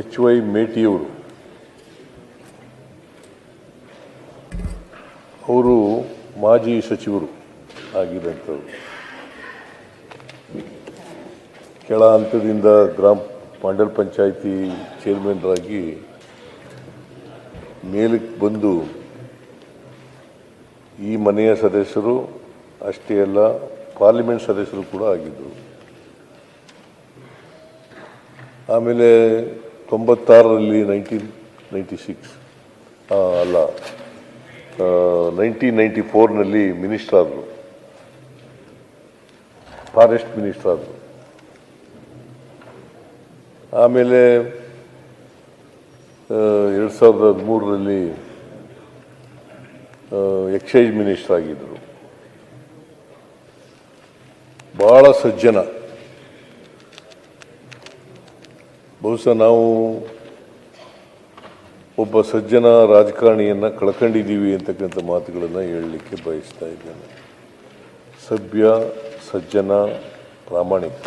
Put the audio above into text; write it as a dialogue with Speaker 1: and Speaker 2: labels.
Speaker 1: H Y ಮೇಟಿಯವರು. ಅವರು ಮಾಜಿ ಸಚಿವರು ಆಗಿದ್ದಂಥವ್ರು. ಕೆಳ ಹಂತದಿಂದ ಗ್ರಾಮ ಮಂಡಲ್ ಪಂಚಾಯಿತಿ ಚೇರ್ಮನ್ರಾಗಿ ಮೇಲಕ್ಕೆ ಬಂದು ಈ ಮನೆಯ ಸದಸ್ಯರು, ಅಷ್ಟೇ ಅಲ್ಲ, ಪಾರ್ಲಿಮೆಂಟ್ ಸದಸ್ಯರು ಕೂಡ ಆಗಿದ್ದರು. ಆಮೇಲೆ ತೊಂಬತ್ತಾರರಲ್ಲಿ ನೈನ್ಟೀನ್ ನೈಂಟಿ ಸಿಕ್ಸ್ ಅಲ್ಲ ನೈನ್ಟೀನ್ ನೈಂಟಿ ಫೋರ್ನಲ್ಲಿ ಮಿನಿಸ್ಟರ್ ಆದರು. ಫಾರೆಸ್ಟ್ ಮಿನಿಸ್ಟರ್ ಆದರು. ಆಮೇಲೆ ಎರಡು ಸಾವಿರದ ಹದಿಮೂರರಲ್ಲಿ ಎಕ್ಸೈಸ್ ಮಿನಿಸ್ಟರ್ ಆಗಿದ್ದರು ಭಾಳ ಸಜ್ಜನ. ಬಹುಶಃ ನಾವು ಒಬ್ಬ ಸಜ್ಜನ ರಾಜಕಾರಣಿಯನ್ನು ಕಳ್ಕೊಂಡಿದ್ದೀವಿ ಅಂತಕ್ಕಂಥ ಮಾತುಗಳನ್ನು ಹೇಳಲಿಕ್ಕೆ ಬಯಸ್ತಾ ಇದ್ದೇನೆ. ಸಭ್ಯ ಸಜ್ಜನ ಪ್ರಾಮಾಣಿಕ.